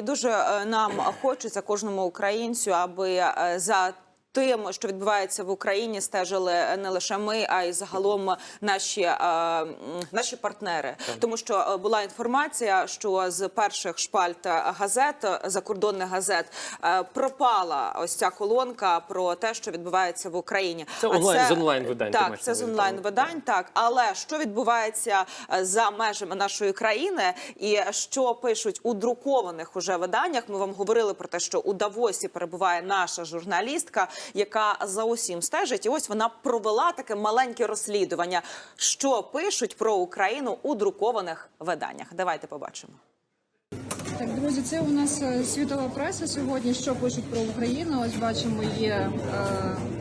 і дуже е, нам хочеться кожному українцю, аби е, за Тим, що відбувається в Україні, стежили не лише ми, а й загалом наші, наші партнери. Тому що е, була інформація, що з перших шпальт газет закордонних газет е, пропала ось ця колонка про те, що відбувається в Україні. Це А онлайн- з онлайн-видань, Так, це з онлайн видань. Так, але що відбувається е, за межами нашої країни, і що пишуть у друкованих уже виданнях? Ми вам говорили про те, що у Давосі перебуває наша журналістка, яка за усім стежить. І ось вона провела таке маленьке розслідування, що пишуть про Україну у друкованих виданнях. Давайте побачимо. Так, друзі, це у нас е, світова преса сьогодні. Що пишуть про Україну? Ось бачимо, є е,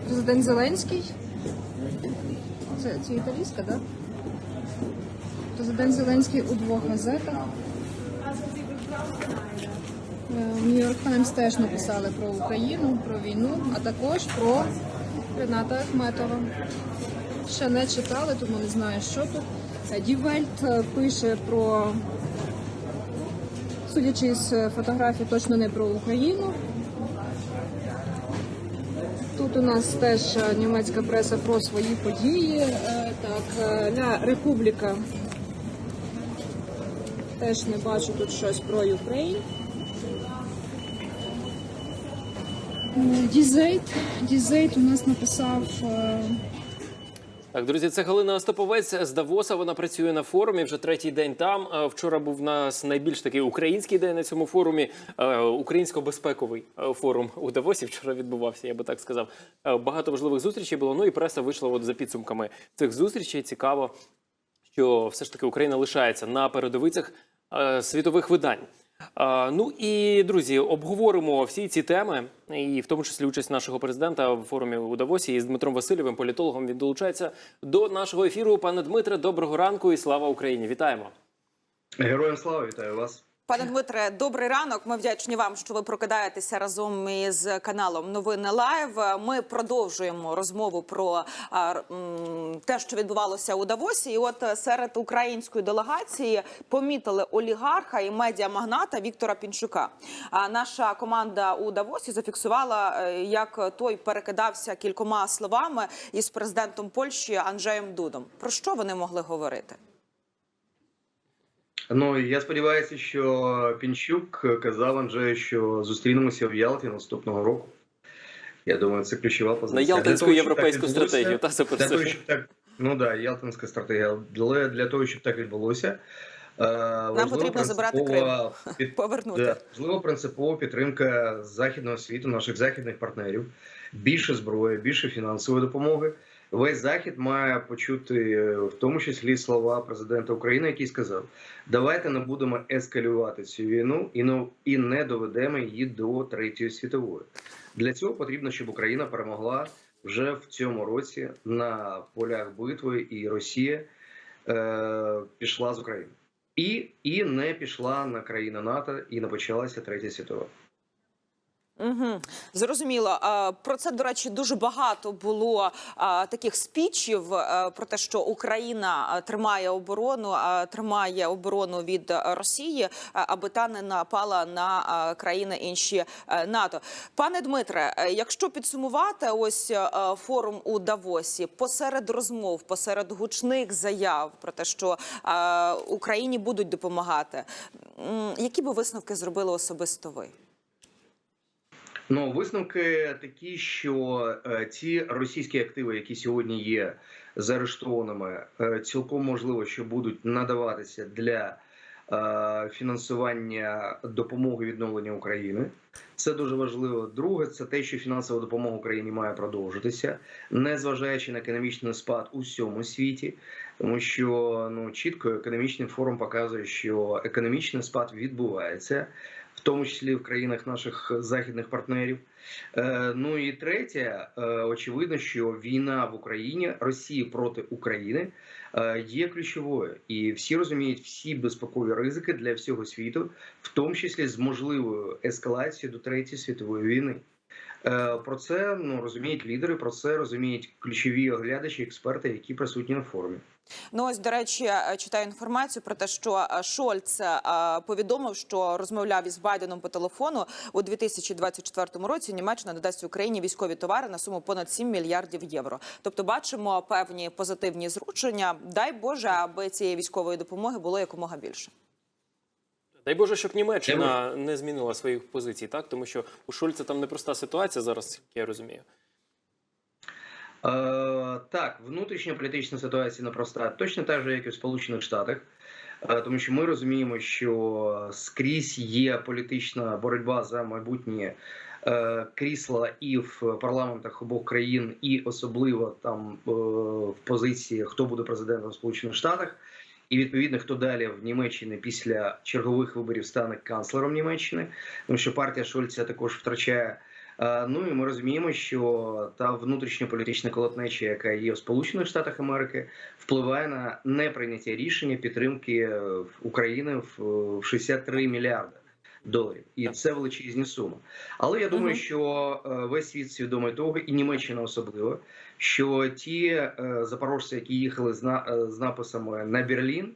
президент Зеленський. Це, це італійська, так? Президент Зеленський у двох газетах. Е, Нью-Йорк Таймс теж написали про Україну, про війну, а також про Рената Ахметова. Ще не читали, тому не знаю, що тут. Е, Welt е, пише про Судячи з фотографій, точно не про Україну. Тут у нас теж е, німецька преса про свої події. Е, Так, е, Ля Републіка. Теж не бачу тут щось про Україну. Дізейт. Дізейт у нас написав. е, Так, друзі, це Галина Остаповець з Давоса. Вона працює на форумі вже третій день там. Е, Вчора був у нас найбільш такий український день на цьому форумі. е, Українсько-безпековий форум у Давосі. Вчора відбувався, я би так сказав. Багато важливих зустрічей було. Ну і преса вийшла от за підсумками цих зустрічей. Цікаво, що все ж таки Україна лишається на передовицях світових видань. Ну і друзі, обговоримо всі ці теми, і в тому числі участь нашого президента в форумі у Давосі із Дмитром Васильовим, політологом. Він долучається до нашого ефіру. Пане Дмитре, доброго ранку і слава Україні! Вітаємо! Героям слава вітаю вас. Пане Дмитре, добрий ранок. Ми вдячні вам, що ви прокидаєтеся разом із каналом Новини Лайв. Ми продовжуємо розмову про те, що відбувалося у Давосі. І от серед української делегації помітили олігарха і медіамагната Віктора Пінчука. А наша команда у Давосі зафіксувала, е, як той перекидався кількома словами із президентом Польщі Анджеєм Дудом. Про що вони могли говорити? Ну я сподіваюся, що Пінчук казав Анджею, що зустрінемося в Ялті наступного року. Я думаю, це ключова На позиція. Для Ялтинську того, європейську так стратегію. Та супер. Для того, щоб так, ну да, Ялтинська стратегія. Для, для того, щоб так відбулося, е, Нам потрібно забрати Крим, під- повернути. Да, важливо принципова підтримка західного світу, наших західних партнерів, більше зброї, більше фінансової допомоги. Весь захід має почути, е, в тому числі слова президента України, який сказав: давайте не будемо ескалювати цю війну і не, доведемо її до третьої світової. Для цього потрібно, щоб Україна перемогла вже в цьому році на полях битви, і Росія е, пішла з України. І, і не пішла на країни НАТО, і не почалася третя світова. Угу. Зрозуміло. Про це, до речі, дуже багато було таких спічів про те, що Україна тримає оборону, тримає оборону від Росії, аби та не напала на країни інші НАТО. Пане Дмитре, е, якщо підсумувати ось форум у Давосі, посеред розмов, посеред гучних заяв про те, що Україні будуть допомагати, які би висновки зробили особисто ви? Ну, висновки такі, що е, ці російські активи, які сьогодні є заарештованими, е, цілком можливо, що будуть надаватися для е, фінансування допомоги відновлення України. Це дуже важливо. Друге, це те, що фінансова допомога Україні має продовжитися, незважаючи на економічний спад у всьому світі, тому що ну чітко економічний форум показує, що економічний спад відбувається. В тому числі в країнах наших західних партнерів. Е, ну і третє, е, очевидно, що війна в Україні Росії проти України е, є ключовою, і всі розуміють всі безпекові ризики для всього світу, в тому числі з можливою ескалацією до третьої світової війни. Е, Про це ну розуміють лідери, про це розуміють ключові оглядачі, експерти, які присутні на форумі. Ну ось до речі, е, читаю інформацію про те, що е, Шольц е, повідомив, що розмовляв із Байденом по телефону у 2024 році. Німеччина додасть Україні військові товари на суму понад 7 мільярдів євро. Тобто, бачимо певні позитивні зручення. Дай Боже, аби цієї військової допомоги було якомога більше. Дай Боже, щоб Німеччина не змінила своїх позицій, так тому що у Шольца там непроста ситуація зараз, як я розумію. Е, так, внутрішня політична ситуація непроста, точно так же, як і в Сполучених Штатах. Е, Тому що ми розуміємо, що скрізь є політична боротьба за майбутнє е, крісла і в парламентах обох країн, і особливо там е, в позиції, хто буде президентом в Сполучених Штатах. І відповідно, хто далі в Німеччині після чергових виборів стане канцлером Німеччини, тому що партія Шольца також втрачає. Е, Ну і ми розуміємо, що та внутрішньополітична колотнеча, яка є в Сполучених Штатах Америки, впливає на неприйняття рішення підтримки е, України в в 63 мільярди доларів, і це величезні суми. Але я думаю, що е, весь світ свідомий того, і Німеччина особливо, що ті е, запорожці, які їхали з на- е, з написами на Берлін.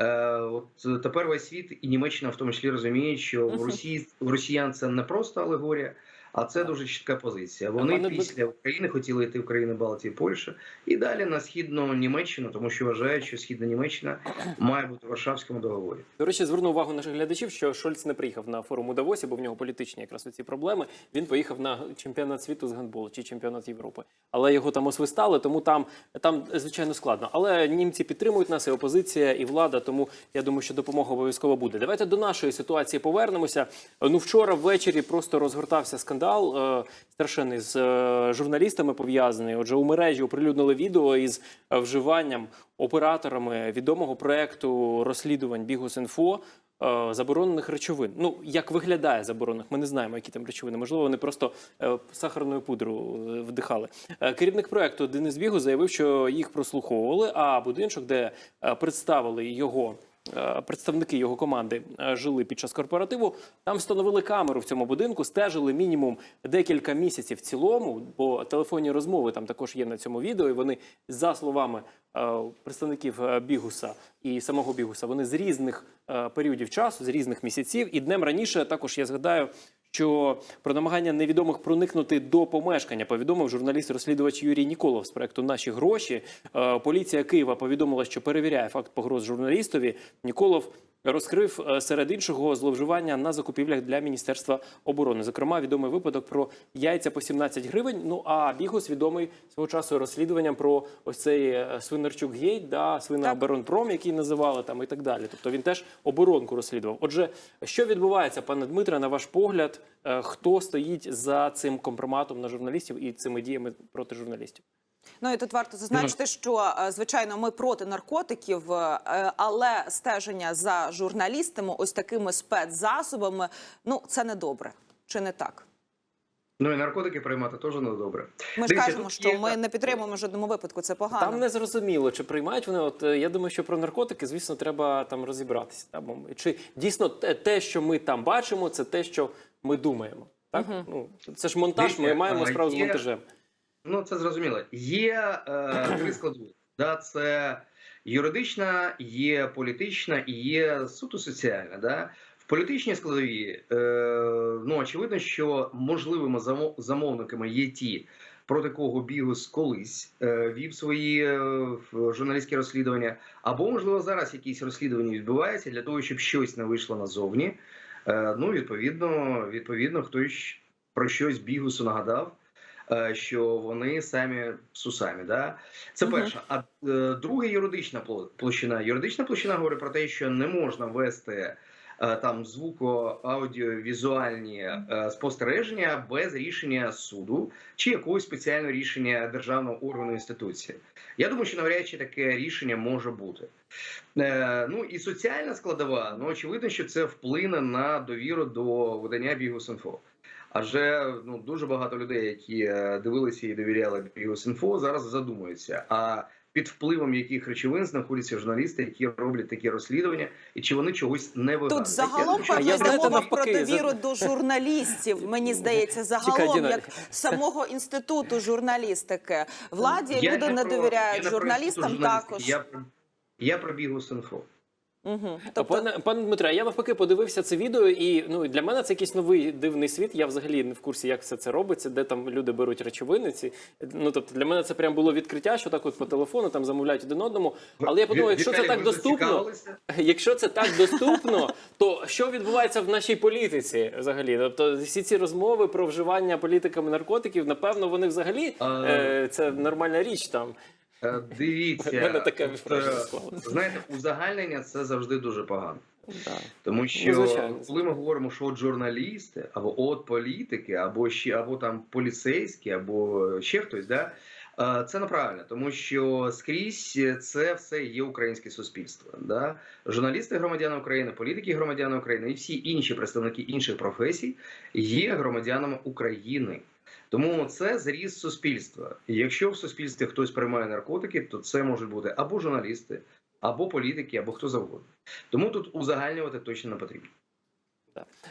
Е, от тепер весь світ і Німеччина в тому числі розуміє, що в Росії в росіян це не просто алегорія, а це дуже чітка позиція. Вони пане після України хотіли йти в країни Балтії, Польща і далі на східну Німеччину, тому що вважають, що східна Німеччина має бути в Варшавському договорі. До речі, зверну увагу наших глядачів, що Шольц не приїхав на форум у Давосі, бо в нього політичні якраз ці проблеми. Він поїхав на чемпіонат світу з гандболу чи чемпіонат Європи. Але його там освистали, тому там, там звичайно складно. Але німці підтримують нас, і опозиція, і влада. Тому я думаю, що допомога обов'язково буде. Давайте до нашої ситуації повернемося. Ну вчора ввечері просто розгортався скандал е, страшенний з е, журналістами пов'язаний. Отже, у мережі оприлюднили відео із вживанням операторами відомого проекту розслідувань Бігус.Інфо е, заборонених речовин. Ну як виглядає заборонених? Ми не знаємо, які там речовини. Можливо, вони просто е, сахарною пудру е, вдихали. Е, Керівник проекту Денис Бігус заявив, що їх прослуховували. А будинок, де е, представили його. Е, Представники його команди е, жили під час корпоративу. Там встановили камеру в цьому будинку, стежили мінімум декілька місяців в цілому, бо телефонні розмови там також є на цьому відео. І вони, за словами е, представників Бігуса і самого Бігуса, вони з різних періодів часу, з різних місяців. І днем раніше також я згадаю, що про намагання невідомих проникнути до помешкання повідомив журналіст-розслідувач Юрій Ніколов з проекту Наші гроші. Е, Поліція Києва повідомила, що перевіряє факт погроз журналістові. Ніколов розкрив е, серед іншого зловживання на закупівлях для міністерства оборони. Зокрема, відомий випадок про яйця по 17 гривень. Ну а Бігус відомий свого часу розслідуванням про ось цей е, свинарчук гейт, да, свиноборонпром, який називали там і так далі. Тобто він теж оборонку розслідував. Отже, що відбувається, пане Дмитре, на ваш погляд, е, хто стоїть за цим компроматом на журналістів і цими діями проти журналістів? Ну і тут варто зазначити, що е, звичайно ми проти наркотиків, е, але стеження за журналістами, ось такими спецзасобами, ну це не добре, чи не так? Ну і наркотики приймати теж не добре. Ми ж кажемо, що ми не підтримуємо в жодному випадку. Це погано. Там не зрозуміло, чи приймають вони. От е, я думаю, що про наркотики, звісно, треба там розібратися. Та, бо чи дійсно те, що ми там бачимо, це те, що ми думаємо. Так ну це ж монтаж. Ми маємо справу з монтажем. Ну, це зрозуміло. Є е, три складові. Да, це юридична, є політична і є суто соціальна. Да? В політичній складовій, е, ну очевидно, що можливими замо- замовниками є ті, проти кого Бігус колись е, вів свої е, в- журналістські розслідування, або можливо зараз якісь розслідування відбуваються для того, щоб щось не вийшло назовні. Е, ну, відповідно, відповідно, хтось про щось Бігусу нагадав що вони самі сусамі. Да? Це Мгм. перше. А е, друге юридична пло- площина. Юридична площина говорить про те, що не можна вести е, там звуко, аудіовізуальні е, спостереження без рішення суду чи якогось спеціального рішення державного органу інституції. Я думаю, що навряд чи таке рішення може бути. Е, ну і соціальна складова, ну очевидно, що це вплине на довіру до видання Бігус.Інфо. Адже ну дуже багато людей, які е, дивилися і довіряли Бігус.Інфо, зараз задумуються. А під впливом яких речовин знаходяться журналісти, які роблять такі розслідування, і чи вони чогось не вигадують. Тут загалом Я- певно я, мова про довіру за- до журналістів. Мені здається, загалом як самого інституту журналістики. Владі Я люди не про- довіряють про журналістам також. Я про Я пробігу Синфо. Угу. Тобто, Пане, пане Дмитре, я навпаки подивився це відео, і ну для мене це якийсь новий дивний світ. Я взагалі не в курсі, як все це робиться, де там люди беруть речовини. Ці ну тобто для мене це прям було відкриття, що так от по телефону там замовляють один одному. Але я подумав, якщо це так доступно, якщо це так доступно, то що відбувається в нашій політиці взагалі? Тобто всі ці розмови про вживання політиками наркотиків, напевно, вони взагалі е, це нормальна річ там. Е, Дивіться, враження е, знаєте, узагальнення це завжди дуже погано. Да. Тому що Ну, звичайно. коли ми говоримо, що от журналісти, або от політики, або ще або там поліцейські, або ще хтось, да, е, це неправильно, тому що скрізь це все є українське суспільство. Да? Журналісти громадяни України, політики громадяни України і всі інші представники інших професій є громадянами України. Тому це зріз суспільства. І якщо в суспільстві хтось приймає наркотики, то це можуть бути або журналісти, або політики, або хто завгодно. Тому тут узагальнювати точно не потрібно.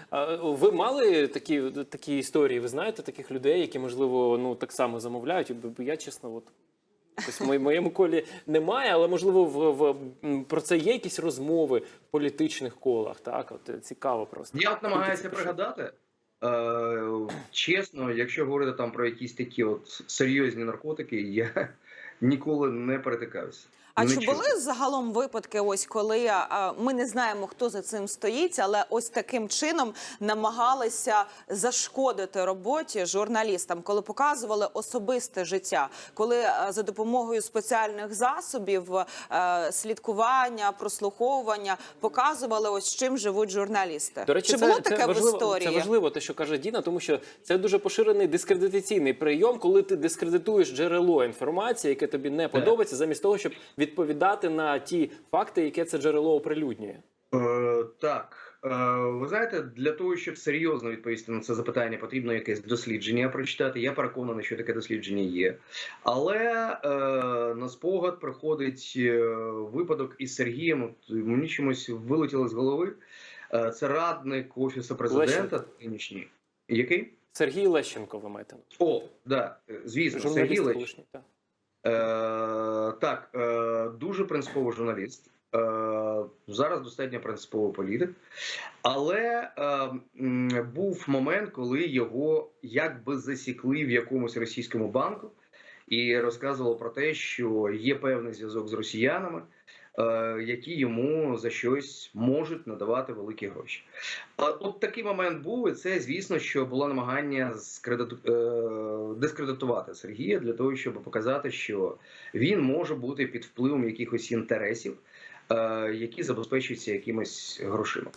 А ви мали такі, такі історії? Ви знаєте таких людей, які можливо ну так само замовляють? Бо я чесно, от ось в моєму колі немає, але можливо в, в про це є якісь розмови в політичних колах. Так, от е, цікаво просто. Я от намагаюся пригадати. Е, чесно, якщо говорити там про якісь такі от серйозні наркотики, я ніколи не перетикався. А чи були загалом випадки, ось коли а, ми не знаємо, хто за цим стоїть, але ось таким чином намагалися зашкодити роботі журналістам, коли показували особисте життя, коли а, за допомогою спеціальних засобів е, слідкування, прослуховування показували ось чим живуть журналісти? До речі, чи це, було це таке важливо, в історії? Це важливо, те, що каже Діна, тому що це дуже поширений дискредитаційний прийом, коли ти дискредитуєш джерело інформації, яке тобі не подобається, замість того, щоб відповідати на ті факти, яке це джерело оприлюднює. Е, так, е, ви знаєте, для того, щоб серйозно відповісти на це запитання, потрібно якесь дослідження прочитати. Я переконаний, що таке дослідження є. Але е, на спогад приходить е, випадок із Сергієм. От мені чомусь вилетіло з голови. Е, це радник офісу президента нинішній. Який? Сергій Лещенко, ви маєте. О, да, звісно, Сергій Журналіст Лещенко. Е, так, е, дуже принциповий журналіст. Е, зараз достатньо принциповий політик. Але е, був момент, коли його якби засікли в якомусь російському банку і розказували про те, що є певний зв'язок з росіянами, які йому за щось можуть надавати великі гроші. От такий момент був, і це звісно, що було намагання е, дискредитувати Сергія для того, щоб показати, що він може бути під впливом якихось інтересів, е, які забезпечуються якимось грошима.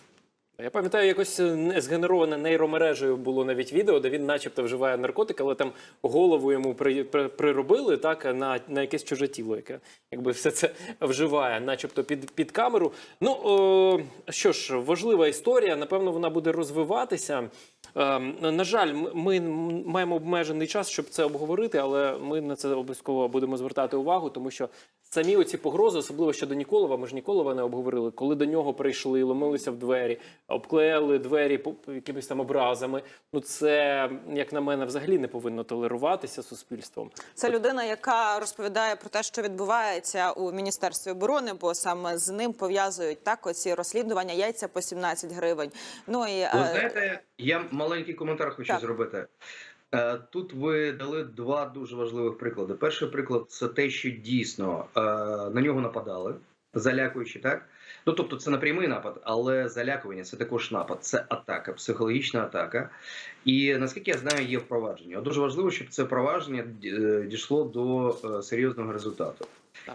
Я пам'ятаю, якось е, не- згенероване нейромережею було навіть відео, де він, начебто, вживає наркотики, але там голову йому при, при, приробили так на, на якесь чуже тіло, яке якби все це вживає, начебто під, під камеру. Ну о, що ж, важлива історія. Напевно, вона буде розвиватися. Е, на жаль, ми маємо обмежений час, щоб це обговорити, але ми на це обов'язково будемо звертати увагу, тому що самі оці погрози, особливо щодо Ніколова, ми ж Ніколова не обговорили, коли до нього прийшли, ломилися в двері, обклеїли двері якимись там образами. Ну це, як на мене, взагалі не повинно толеруватися суспільством. Це людина, яка розповідає про те, що відбувається у міністерстві оборони, бо саме з ним пов'язують так оці розслідування яйця по 17 гривень. Ну і е, знаєте, я маленький коментар хочу Так. зробити. Е, Тут ви дали два дуже важливих приклади. Перший приклад це те, що дійсно е, на нього нападали, залякуючи так. Ну тобто, це не прямий напад, але залякування це також напад, це атака, психологічна атака. І наскільки я знаю, є впровадження. Дуже важливо, щоб це впровадження е, дійшло до серйозного результату.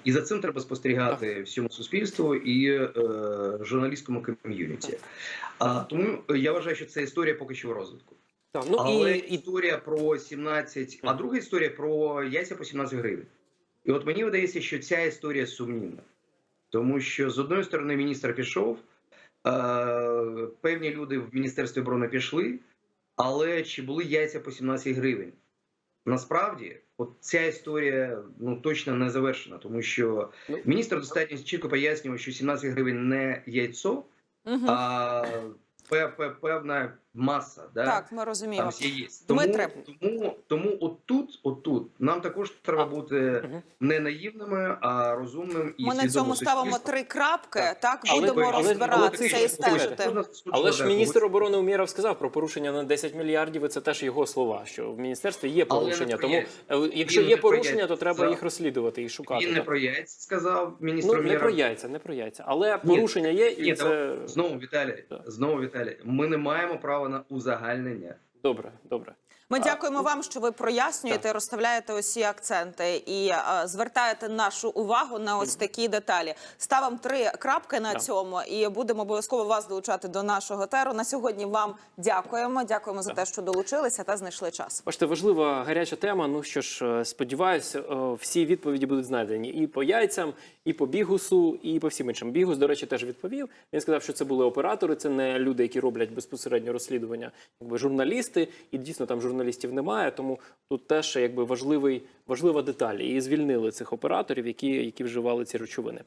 І за цим треба спостерігати всьому суспільству і е, журналістському ком'юніті. А тому я вважаю, що це історія поки що в розвитку. Так, ну Але і історія про 17, а друга історія про яйця по 17 гривень. І от мені видається, що ця історія сумнівна. Тому що з одної сторони міністр пішов, е, певні люди в Міністерстві оборони пішли, але чи були яйця по 17 гривень? Насправді, от ця історія ну точно не завершена, тому що Ну. міністр достатньо чітко пояснював, що 17 гривень не яйцо, угу. а пе- пе- певна маса. Да? Так, ми розуміємо. Там всі є. Тому, Дмитре. тому, тому отут, отут нам також треба бути не наївними, а розумним і Ми на цьому ставимо три крапки. Так, Так. Але- будемо але- розбиратися але- і стежити. слухайте, Але ж міністр оборони Умєров сказав про порушення на 10 мільярдів. і Це теж його слова. Що в міністерстві є порушення. Тому е, якщо є порушення, то треба їх розслідувати і шукати. Він не про яйця сказав міністр Ну не про яйця, не про яйця, але порушення є, і це знову Віталій, знову Віталій. Ми не маємо права на узагальнення. добре. Добре. Ми А, дякуємо ну, вам, що ви прояснюєте, розставляєте усі акценти і е, звертаєте нашу увагу на ось такі деталі. Ставимо три крапки на Так. цьому і будемо обов'язково вас долучати до нашого теру. На сьогодні вам дякуємо. Дякуємо за те, що долучилися та знайшли час. Бачите, важлива гаряча тема. Ну що ж, е, сподіваюся, е, всі відповіді будуть знайдені і по яйцям, і по бігусу, і по всім іншим. Бігус, до речі, теж відповів. Він сказав, що це були оператори, це не люди, які роблять безпосередньо розслідування, якби журналісти. І дійсно там журналістів немає. Тому тут теж якби важливий важлива деталь. І звільнили цих операторів, які, які вживали ці речовини.